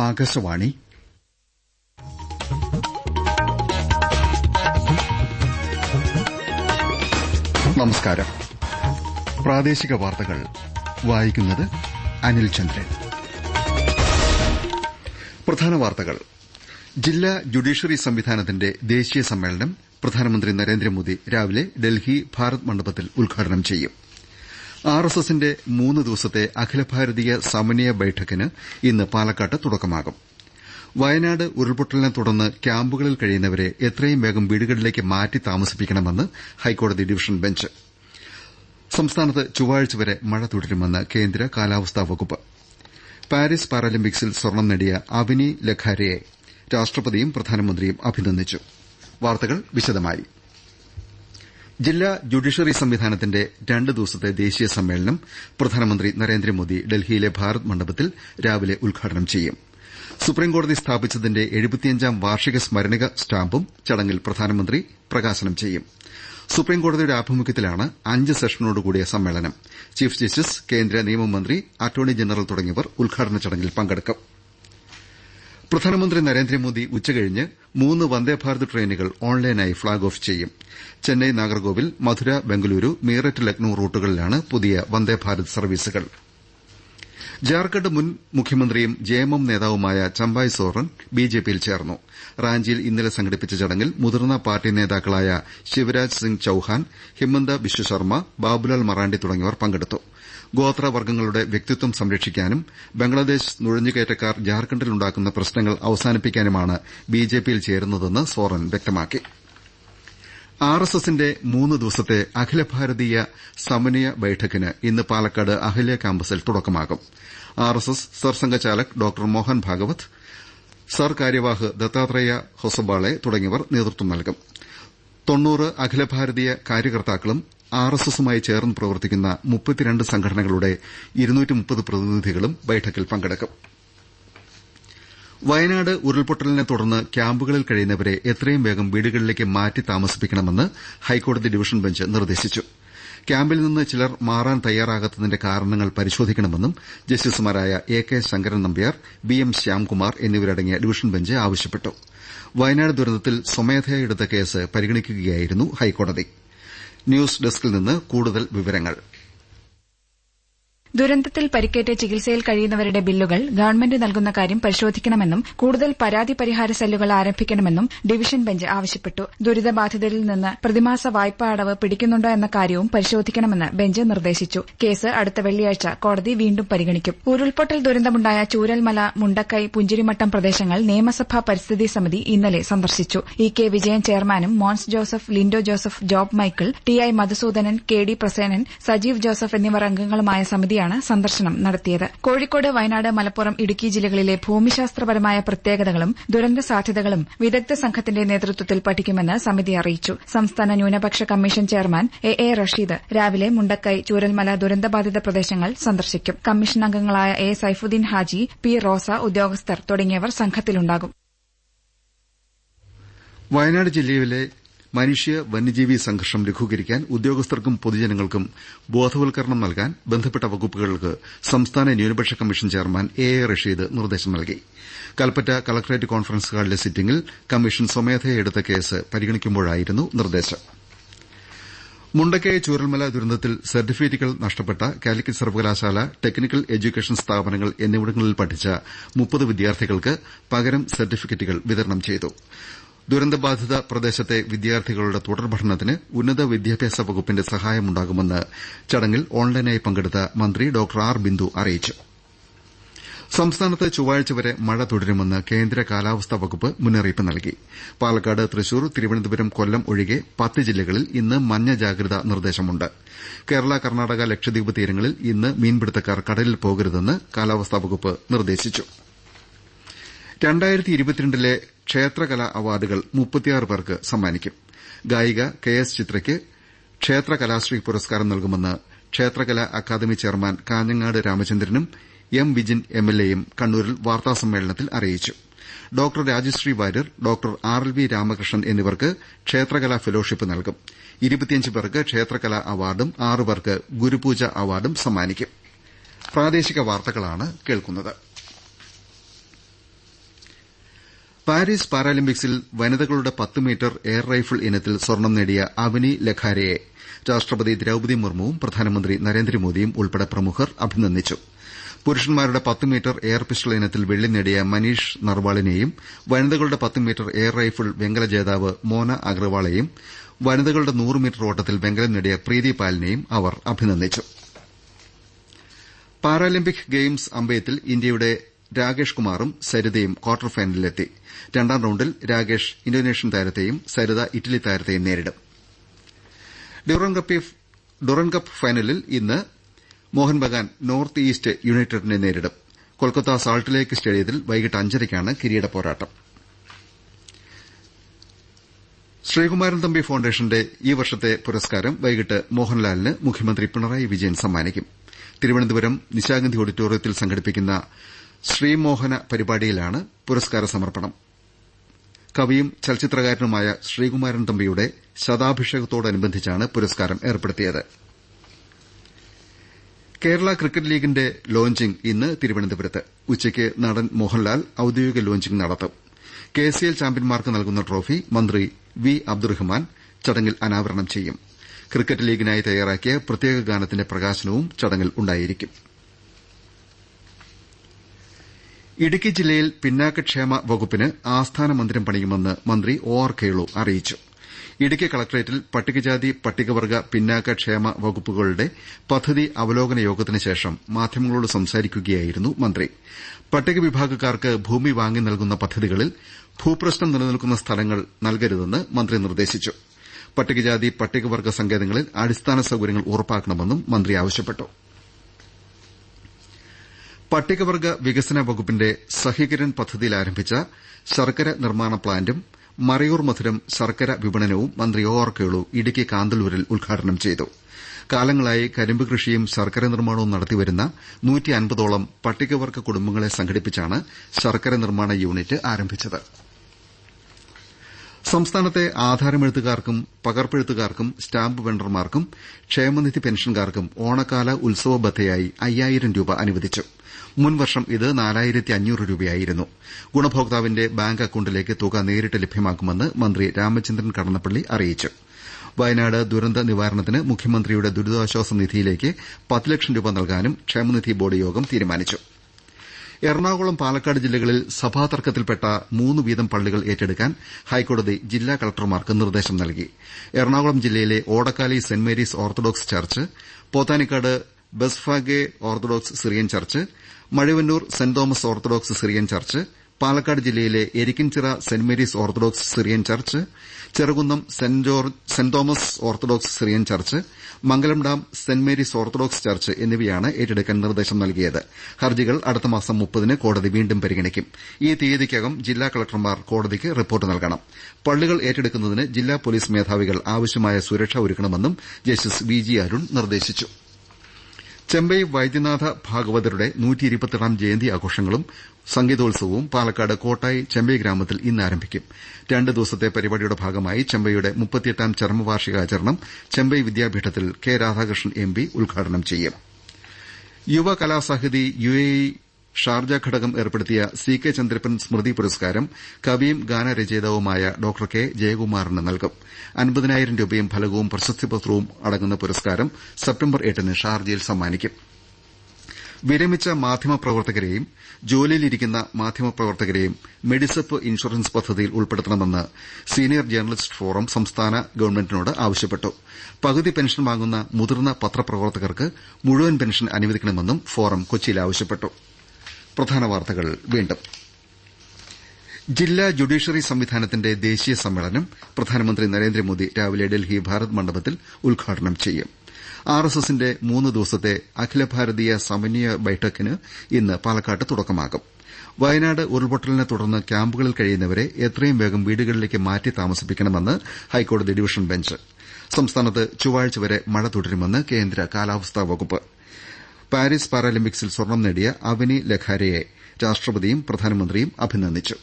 ആകാശവാണി. നമസ്കാരം. പ്രാദേശിക വാർത്തകൾ. വായിക്കുന്നത് അനിൽ ചന്ദ്രൻ. പ്രധാന വാർത്തകൾ. ജില്ലാ ജുഡീഷ്യറി സംവിധാനത്തിന്റെ ദേശീയ സമ്മേളനം പ്രധാനമന്ത്രി നരേന്ദ്രമോദി രാവിലെ ഡൽഹി ഭാരത് മണ്ഡപത്തിൽ ഉദ്ഘാടനം ചെയ്യും. ആർഎസ്എസിന്റെ മൂന്ന് ദിവസത്തെ അഖില ഭാരതീയ സമന്വയ ബൈഠക്കിന് ഇന്ന് പാലക്കാട്ട് തുടക്കമാകും. വയനാട് ഉരുൾപൊട്ടലിനെ തുടർന്ന് ക്യാമ്പുകളിൽ കഴിയുന്നവരെ എത്രയും വേഗം വീടുകളിലേക്ക് മാറ്റി താമസിപ്പിക്കണമെന്ന് ഹൈക്കോടതി ഡിവിഷൻ ബെഞ്ച്. സംസ്ഥാനത്ത് ചൊവ്വാഴ്ച വരെ മഴ തുടരുമെന്ന് കേന്ദ്ര കാലാവസ്ഥാ വകുപ്പ്. പാരീസ് പാരാലിമ്പിക്സിൽ സ്വർണം നേടിയ അവിനി ലഖാരയെ രാഷ്ട്രപതിയും പ്രധാനമന്ത്രിയും അഭിനന്ദിച്ചു. വാർത്തകൾ വിശദമായി. ജില്ലാ ജുഡീഷ്യറി സംവിധാനത്തിന്റെ രണ്ട് ദിവസത്തെ ദേശീയ സമ്മേളനം പ്രധാനമന്ത്രി നരേന്ദ്രമോദി ഡൽഹിയിലെ ഭാരത് മണ്ഡപത്തിൽ രാവിലെ ഉദ്ഘാടനം ചെയ്യും. സുപ്രീംകോടതി സ്ഥാപിച്ചതിന്റെ എഴുപത്തിയഞ്ചാം വാർഷിക സ്മരണിക സ്റ്റാമ്പും ചടങ്ങിൽ പ്രധാനമന്ത്രി പ്രകാശനം ചെയ്യും. സുപ്രീംകോടതിയുടെ ആഭിമുഖ്യത്തിലാണ് അഞ്ച് സെഷനോടുകൂടിയ സമ്മേളനം. ചീഫ് ജസ്റ്റിസ് കേന്ദ്ര നിയമമന്ത്രി അറ്റോർണി ജനറൽ തുടങ്ങിയവർ ഉദ്ഘാടന ചടങ്ങിൽ പങ്കെടുക്കും. പ്രധാനമന്ത്രി നരേന്ദ്രമോദി ഉച്ചകഴിഞ്ഞ് മൂന്ന് വന്ദേഭാരത് ട്രെയിനുകൾ ഓൺലൈനായി ഫ്ളാഗ് ഓഫ് ചെയ്യും. ചെന്നൈ നാഗർകോവിൽ മധുര ബംഗളൂരു മീററ്റ് ലക്നൌ റൂട്ടുകളിലാണ് പുതിയ വന്ദേഭാരത് സർവീസുകൾ. ജാർഖണ്ഡ് മുൻ മുഖ്യമന്ത്രിയും ജെഎംഎം നേതാവുമായ ചമ്പായ് സോറൻ ബിജെപിയിൽ ചേർന്നു. റാഞ്ചിയിൽ ഇന്നലെ സംഘടിപ്പിച്ച ചടങ്ങിൽ മുതിർന്ന പാർട്ടി നേതാക്കളായ ശിവരാജ് സിംഗ് ചൌഹാൻ ഹിമന്ത ബിശ്വശർമ്മ ബാബുലാൽ മറാണ്ടി തുടങ്ങിയവർ പങ്കെടുത്തു. ഗോത്രവർഗങ്ങളുടെ വ്യക്തിത്വം സംരക്ഷിക്കാനും ബംഗ്ലാദേശ് നുഴഞ്ഞുകയറ്റക്കാർ ജാർഖണ്ഡിലുണ്ടാക്കുന്ന പ്രശ്നങ്ങൾ അവസാനിപ്പിക്കാനുമാണ് ബിജെപിയിൽ ചേരുന്നതെന്ന് സോറൻ വ്യക്തമാക്കി. ആർഎസ്എസിന്റെ മൂന്ന് ദിവസത്തെ അഖില ഭാരതീയ സമന്വയ ബൈഠക്കിന് ഇന്ന് പാലക്കാട് അഹല്യ ക്യാമ്പസിൽ തുടക്കമാകും. RSS Sarsanghchalak doctor Mohan Bhagwat sir കാര്യവാഹ് ദത്താത്രേയ ഹൊസബാളെ തുടങ്ങിയവർ നേതൃത്വം നൽകും. തൊണ്ണൂറ് അഖില ഭാരതീയ കാര്യകർത്താക്കളും ആർഎസ്എസുമായി ചേർന്ന് പ്രവർത്തിക്കുന്ന മുപ്പത്തിരണ്ട് സംഘടനകളുടെ പ്രതിനിധികളും ബൈഠക്കിൽ പങ്കെടുക്കും. വയനാട് ഉരുൾപൊട്ടലിനെ തുടർന്ന് ക്യാമ്പുകളിൽ കഴിയുന്നവരെ എത്രയും വേഗം വീടുകളിലേക്ക് മാറ്റി താമസിപ്പിക്കണമെന്ന് ഹൈക്കോടതി ഡിവിഷൻ ബെഞ്ച് നിർദ്ദേശിച്ചു. ക്യാമ്പിൽ നിന്ന് ചിലർ മാറാൻ തയ്യാറാകാത്തതിന്റെ കാരണങ്ങൾ പരിശോധിക്കണമെന്നും ജസ്റ്റിസുമാരായ A K Sankaran Nambiar B M Shyamkumar എന്നിവരടങ്ങിയ ഡിവിഷൻ ബെഞ്ച് ആവശ്യപ്പെട്ടു. വയനാട് ദുരന്തത്തിൽ സ്വമേധയാ എടുത്ത കേസ് പരിഗണിക്കുകയായിരുന്നു ഹൈക്കോടതി. ന്യൂസ് ഡെസ്കിൽ നിന്ന് കൂടുതൽ വിവരങ്ങൾ ദുരന്തത്തിൽ പരിക്കേറ്റ് ചികിത്സയിൽ കഴിയുന്നവരുടെ ബില്ലുകൾ ഗവൺമെന്റ് നൽകുന്ന കാര്യം പരിശോധിക്കണമെന്നും കൂടുതൽ പരാതി പരിഹാര സെല്ലുകൾ ആരംഭിക്കണമെന്നും ഡിവിഷൻ ബെഞ്ച് ആവശ്യപ്പെട്ടു. ദുരിതബാധിതരിൽ നിന്ന് പ്രതിമാസ വായ്പാ അടവ് പിടിക്കുന്നുണ്ടോ എന്ന കാര്യവും പരിശോധിക്കണമെന്ന് ബെഞ്ച് നിർദ്ദേശിച്ചു. കേസ് അടുത്ത വെള്ളിയാഴ്ച കോടതി വീണ്ടും പരിഗണിക്കും. ഉരുൾപൊട്ടൽ ദുരന്തമുണ്ടായ ചൂരൽമല മുണ്ടക്കൈ പുഞ്ചിരിമട്ടം പ്രദേശങ്ങൾ നിയമസഭാ പരിസ്ഥിതി സമിതി ഇന്നലെ സന്ദർശിച്ചു. ഇ കെ വിജയൻ ചെയർമാനും Mons Joseph Lindo Joseph Job Michael T I Madhusoodanan K D Prasenan Sajeev Joseph എന്നിവർ അംഗങ്ങളുമായ സമിതിയാണ് സന്ദർശനം നടത്തിയത്. കോഴിക്കോട് വയനാട് മലപ്പുറം ഇടുക്കി ജില്ലകളിലെ ഭൂമിശാസ്ത്രപരമായ പ്രത്യേകതകളും ദുരന്ത സാധ്യതകളും വിദഗ്ധ സംഘത്തിന്റെ നേതൃത്വത്തിൽ പഠിക്കുമെന്ന് സമിതി അറിയിച്ചു. സംസ്ഥാന ന്യൂനപക്ഷ commission chairman A A Rasheed രാവിലെ മുണ്ടക്കൈ ചൂരൽമല ദുരന്തബാധിത പ്രദേശങ്ങൾ സന്ദർശിക്കും. കമ്മീഷൻ അംഗങ്ങളായ എ സൈഫുദ്ദീൻ ഹാജി പി റോസ ഉദ്യോഗസ്ഥർ തുടങ്ങിയവർ സംഘത്തിലുണ്ടാകും. വയനാട് ജില്ലയിലെ മനുഷ്യ വന്യജീവി സംഘർഷം ലഘൂകരിക്കാൻ ഉദ്യോഗസ്ഥർക്കും പൊതുജനങ്ങൾക്കും ബോധവൽക്കരണം നൽകാൻ ബന്ധപ്പെട്ട വകുപ്പുകൾക്ക് സംസ്ഥാന ന്യൂനപക്ഷ commission chairman A A Rasheed നിർദ്ദേശം നൽകി. കൽപ്പറ്റ കലക്ടറേറ്റ് കോൺഫറൻസ് ഹാളിലെ സിറ്റിംഗിൽ കമ്മീഷൻ സ്വമേധയാ എടുത്ത കേസ് പരിഗണിക്കുമ്പോഴായിരുന്നു നിർദ്ദേശം. മുണ്ടക്കയ ചൂരൽമല ദുരന്തത്തിൽ സർട്ടിഫിക്കറ്റുകൾ നഷ്ടപ്പെട്ട കാലിക്കറ്റ് സർവകലാശാല ടെക്നിക്കൽ എഡ്യൂക്കേഷൻ സ്ഥാപനങ്ങൾ എന്നിവിടങ്ങളിൽ പഠിച്ച മുപ്പത് വിദ്യാർത്ഥികൾക്ക് പകരം സർട്ടിഫിക്കറ്റുകൾ വിതരണം ചെയ്തു. ദുരന്തബാധിത പ്രദേശത്തെ വിദ്യാർത്ഥികളുടെ തുടർ പഠനത്തിന് ഉന്നത വിദ്യാഭ്യാസ വകുപ്പിന്റെ സഹായമുണ്ടാകുമെന്ന് ചടങ്ങിൽ ഓൺലൈനായി പങ്കെടുത്ത മന്ത്രി ഡോക്ടർ ആർ. ബിന്ദു അറിയിച്ചു. സംസ്ഥാനത്ത് ചൊവ്വാഴ്ച വരെ മഴ തുടരുമെന്ന് കേന്ദ്ര കാലാവസ്ഥാ വകുപ്പ് മുന്നറിയിപ്പ് നൽകി. പാലക്കാട് തൃശൂർ തിരുവനന്തപുരം കൊല്ലം ഒഴികെ പത്ത് ജില്ലകളിൽ ഇന്ന് മഞ്ഞ ജാഗ്രതാ നിർദ്ദേശമുണ്ട്. കേരള കർണാടക ലക്ഷദ്വീപ് തീരങ്ങളിൽ ഇന്ന് മീൻപിടുത്തക്കാർ കടലിൽ പോകരുതെന്ന് കാലാവസ്ഥാ വകുപ്പ് നിർദ്ദേശിച്ചു. ക്ഷേത്രകലാ അവാർഡുകൾ മുപ്പത്തിയാറ് പേർക്ക് സമ്മാനിക്കും. ഗായിക കെ എസ് ചിത്രയ്ക്ക് ക്ഷേത്ര കലാശ്രീ പുരസ്കാരം നൽകുമെന്ന് ക്ഷേത്രകലാ അക്കാദമി ചെയർമാൻ കാഞ്ഞങ്ങാട് രാമചന്ദ്രനും എം വിജിൻ എംഎൽഎയും കണ്ണൂരിൽ വാർത്താസമ്മേളനത്തിൽ അറിയിച്ചു. Doctor Rajasree Warrier doctor R L V Ramakrishnan എന്നിവർക്ക് ക്ഷേത്രകലാ ഫെലോഷിപ്പ് നൽകും. ഇരുപത്തിയഞ്ച് പേർക്ക് ക്ഷേത്രകലാ അവാർഡും ആറുപേർക്ക് ഗുരുപൂജ അവാർഡും സമ്മാനിക്കും. പാരീസ് പാരാലിമ്പിക്സിൽ വനിതകളുടെ പത്ത് മീറ്റർ എയർ റൈഫിൾ ഇനത്തിൽ സ്വർണം നേടിയ അവനി ലഖാരയെ രാഷ്ട്രപതി ദ്രൌപതി മുർമുവും പ്രധാനമന്ത്രി നരേന്ദ്രമോദിയും ഉൾപ്പെടെ പ്രമുഖർ അഭിനന്ദിച്ചു. പുരുഷന്മാരുടെ പത്ത് മീറ്റർ എയർ പിസ്റ്റൾ ഇനത്തിൽ വെള്ളി നേടിയ മനീഷ് നർവാളിനെയും വനിതകളുടെ പത്ത് മീറ്റർ എയർ റൈഫിൾ വെങ്കല ജേതാവ് മോന അഗർവാളെയും വനിതകളുടെ നൂറ് മീറ്റർ ഓട്ടത്തിൽ വെങ്കലം നേടിയ പ്രീതി പാലിനെയും അവർ അഭിനന്ദിച്ചു. പാരാലിമ്പിക് ഗെയിംസ് അമ്പെയ്ത്തിൽ ഇന്ത്യയുടെ രാകേഷ് കുമാറും സരിതയും ക്വാർട്ടർ ഫൈനലിലെത്തി. രണ്ടാം റൌണ്ടിൽ രാകേഷ് ഇന്തോനേഷ്യൻ താരത്തെയും സരിത ഇറ്റലി താരത്തെയും നേരിടും. ഡ്യൂറൻ കപ്പ് ഫൈനലിൽ ഇന്ന് മോഹൻ ബഗാൻ നോർത്ത് ഈസ്റ്റ് യുണൈറ്റഡിനെ നേരിടും. കൊൽക്കത്ത സാൾട്ട് ലേക്ക് സ്റ്റേഡിയത്തിൽ വൈകിട്ട് അഞ്ചരയ്ക്കാണ് കിരീട പോരാട്ടം. ശ്രീകുമാരൻ തമ്പി ഫൌണ്ടേഷന്റെ ഈ വർഷത്തെ പുരസ്കാരം വൈകിട്ട് മോഹൻലാലിന് മുഖ്യമന്ത്രി പിണറായി വിജയൻ സമ്മാനിക്കും. തിരുവനന്തപുരം നിശാഗന്ധി ഓഡിറ്റോറിയത്തിൽ സംഘടിപ്പിക്കുന്ന ശ്രീമോഹന പരിപാടിയിലാണ് പുരസ്കാര സമർപ്പണം. കവിയും ചലച്ചിത്രകാരനുമായ ശ്രീകുമാരൻ തമ്പിയുടെ ശതാഭിഷേകത്തോടനുബന്ധിച്ചാണ് പുരസ്കാരം ഏർപ്പെടുത്തിയത്. കേരള ക്രിക്കറ്റ് ലീഗിന്റെ ലോഞ്ചിംഗ് ഇന്ന് തിരുവനന്തപുരത്ത്. ഉച്ചയ്ക്ക് നടൻ മോഹൻലാൽ ഔദ്യോഗിക ലോഞ്ചിംഗ് നടത്തും. കെസിഎൽ ചാമ്പ്യൻമാർക്ക് നൽകുന്ന ട്രോഫി മന്ത്രി വി അബ്ദുറഹ്മാൻ ചടങ്ങിൽ അനാവരണം ചെയ്യും. ക്രിക്കറ്റ് ലീഗിനായി തയ്യാറാക്കിയ പ്രത്യേക ഗാനത്തിന്റെ പ്രകാശനവും ചടങ്ങിൽ ഉണ്ടായിരിക്കും. ഇടുക്കി ജില്ലയിൽ പിന്നാക്കക്ഷേമ വകുപ്പിന് ആസ്ഥാന മന്ദിരം പണിയുമെന്ന് മന്ത്രി ഒ ആർ കേളു അറിയിച്ചു. ഇടുക്കി കളക്ടറേറ്റിൽ പട്ടികജാതി പട്ടികവർഗ പിന്നാക്ക ക്ഷേമ വകുപ്പുകളുടെ പദ്ധതി അവലോകന യോഗത്തിന് ശേഷം മാധ്യമങ്ങളോട് സംസാരിക്കുകയായിരുന്നു മന്ത്രി. പട്ടിക വിഭാഗക്കാർക്ക് ഭൂമി വാങ്ങി നൽകുന്ന പദ്ധതികളിൽ ഭൂപ്രശ്നം നിലനിൽക്കുന്ന സ്ഥലങ്ങൾ നൽകരുതെന്ന് മന്ത്രി നിർദ്ദേശിച്ചു. പട്ടികജാതി പട്ടികവർഗ സങ്കേതങ്ങളിൽ അടിസ്ഥാന സൌകര്യങ്ങൾ ഉറപ്പാക്കണമെന്നും മന്ത്രി ആവശ്യപ്പെട്ടു. പട്ടികവർഗ വികസന വകുപ്പിന്റെ സഹികിരൺ പദ്ധതിയിൽ ആരംഭിച്ച ശർക്കര നിർമ്മാണ പ്ലാന്റും മറയൂർ മധുരം ശർക്കര വിപണനവും മന്ത്രി ഒ ആർ കേളു ഇടുക്കി കാന്തല്ലൂരിൽ ഉദ്ഘാടനം ചെയ്തു. കാലങ്ങളായി കരിമ്പ് കൃഷിയും ശർക്കര നിർമ്മാണവും നടത്തിവരുന്ന നൂറ്റി അൻപതോളം പട്ടികവർഗ കുടുംബങ്ങളെ സംഘടിപ്പിച്ചാണ് ശർക്കര നിർമ്മാണ യൂണിറ്റ് ആരംഭിച്ചത്. സംസ്ഥാനത്തെ ആധാരമെഴുത്തുകാർക്കും പകർപ്പെഴുത്തുകാർക്കും സ്റ്റാമ്പ് വെണ്ടർമാർക്കും ക്ഷേമനിധി പെൻഷൻകാർക്കും ഓണക്കാല ഉത്സവ ബത്തയായി അയ്യായിരം രൂപ അനുവദിച്ചു. മുൻവർഷം ഇത് നാലായിരത്തി അഞ്ഞൂറ് രൂപയായിരുന്നു. ഗുണഭോക്താവിന്റെ ബാങ്ക് അക്കൌണ്ടിലേക്ക് തുക നേരിട്ട് ലഭ്യമാക്കുമെന്ന് മന്ത്രി രാമചന്ദ്രൻ കടന്നപ്പള്ളി അറിയിച്ചു. വയനാട് ദുരന്ത നിവാരണത്തിന് മുഖ്യമന്ത്രിയുടെ ദുരിതാശ്വാസ നിധിയിലേക്ക് പത്ത് ലക്ഷം രൂപ നൽകാനും ക്ഷേമനിധി ബോർഡ് യോഗം തീരുമാനിച്ചു. എറണാകുളം പാലക്കാട് ജില്ലകളിൽ സഭാ തർക്കത്തിൽപ്പെട്ട മൂന്ന് വീതം പള്ളികൾ ഏറ്റെടുക്കാൻ ഹൈക്കോടതി ജില്ലാ കലക്ടർമാർക്ക് നിർദ്ദേശം നൽകി. എറണാകുളം ജില്ലയിലെ Odakkali Saint Mary's Orthodox church Pothanicad Bethphage Orthodox Syrian church Mazhuvannoor Saint Thomas Orthodox Syrian church Palakkad ജില്ലയിലെ Erikkinchira Saint Mary's Orthodox Syrian church Cherukunnam Saint Thomas Orthodox Syrian church Mangalam dam Saint Mary's Orthodox church എന്നിവയാണ് ഏറ്റെടുക്കാൻ നിർദ്ദേശം നൽകിയത്. ഹർജികൾ അടുത്തമാസം മുപ്പതിന് കോടതി വീണ്ടും പരിഗണിക്കും. ഈ തീയതിക്കകം ജില്ലാ കളക്ടർമാർ കോടതിക്ക് റിപ്പോർട്ട് നൽകണം. പള്ളികൾ ഏറ്റെടുക്കുന്നതിന് ജില്ലാ പോലീസ് മേധാവികൾ ആവശ്യമായ സുരക്ഷ ഒരുക്കണമെന്നും ജസ്റ്റിസ് വി ജി അരുൺ നിർദ്ദേശിച്ചു. ചെമ്പൈ വൈദ്യനാഥ ഭാഗവതരുടെ ജയന്തി ആഘോഷങ്ങളും സംഗീതോത്സവവും പാലക്കാട് കോട്ടായി ചെമ്പൈ ഗ്രാമത്തിൽ ഇന്ന് ആരംഭിക്കും. രണ്ട് ദിവസത്തെ പരിപാടിയുടെ ഭാഗമായി ചെമ്പൈയുടെ മുപ്പത്തിയെട്ടാം ചരമവാർഷികാചരണം ചെമ്പൈ വിദ്യാപീഠത്തിൽ കെ രാധാകൃഷ്ണൻ എം പി ഉദ്ഘാടനം ചെയ്യും. Yuva Kalasahithi U A E Sharjah ഘടകം ഏർപ്പെടുത്തിയ സി കെ ചന്ദ്രപ്പൻ സ്മൃതി പുരസ്കാരം കവിയും ഗാനരചയിതാവുമായ ഡോക്ടർ കെ ജയകുമാറിന് നൽകും. അൻപതിനായിരം രൂപയും ഫലകവും പ്രശസ്തിപത്രവും അടങ്ങുന്ന പുരസ്കാരം സെപ്റ്റംബർ എട്ടിന് ഷാർജയിൽ സമ്മാനിക്കും. വിരമിച്ച മാധ്യമപ്രവർത്തകരെയും ജോലിയിലിരിക്കുന്ന മാധ്യമപ്രവർത്തകരെയും മെഡിസപ്പ് ഇൻഷുറൻസ് പദ്ധതിയിൽ ഉൾപ്പെടുത്തണമെന്ന് സീനിയർ ജേർണലിസ്റ്റ് ഫോറം സംസ്ഥാന ഗവൺമെന്റിനോട് ആവശ്യപ്പെട്ടു. പകുതി പെൻഷൻ വാങ്ങുന്ന മുതിർന്ന പത്രപ്രവർത്തകർക്ക് മുഴുവൻ പെൻഷൻ അനുവദിക്കണമെന്നും ഫോറം കൊച്ചിയിൽ ആവശ്യപ്പെട്ടു. ജില്ലാ ജുഡീഷ്യറി സംവിധാനത്തിന്റെ ദേശീയ സമ്മേളനം പ്രധാനമന്ത്രി നരേന്ദ്രമോദി രാവിലെ ഡൽഹി ഭാരത് മണ്ഡപത്തിൽ ഉദ്ഘാടനം ചെയ്യും. ആർ എസ് എസിന്റെ മൂന്ന് ദിവസത്തെ അഖില ഭാരതീയ സമന്വയ ബൈഠക്കിന് ഇന്ന് പാലക്കാട്ട് തുടക്കമാകും. വയനാട് ഉരുൾപൊട്ടലിനെ തുടർന്ന് ക്യാമ്പുകളിൽ കഴിയുന്നവരെ എത്രയും വേഗം വീടുകളിലേക്ക് മാറ്റി താമസിപ്പിക്കണമെന്ന് ഹൈക്കോടതി ഡിവിഷൻ ബെഞ്ച്. സംസ്ഥാനത്ത് ചൊവ്വാഴ്ച വരെ മഴ തുടരുമെന്ന് കേന്ദ്ര കാലാവസ്ഥാ വകുപ്പ്. പാരീസ് പാരാലിമ്പിക്സിൽ സ്വർണം നേടിയ അവനി ലഖാരയെ രാഷ്ട്രപതിയും പ്രധാനമന്ത്രിയും അഭിനന്ദിച്ചു.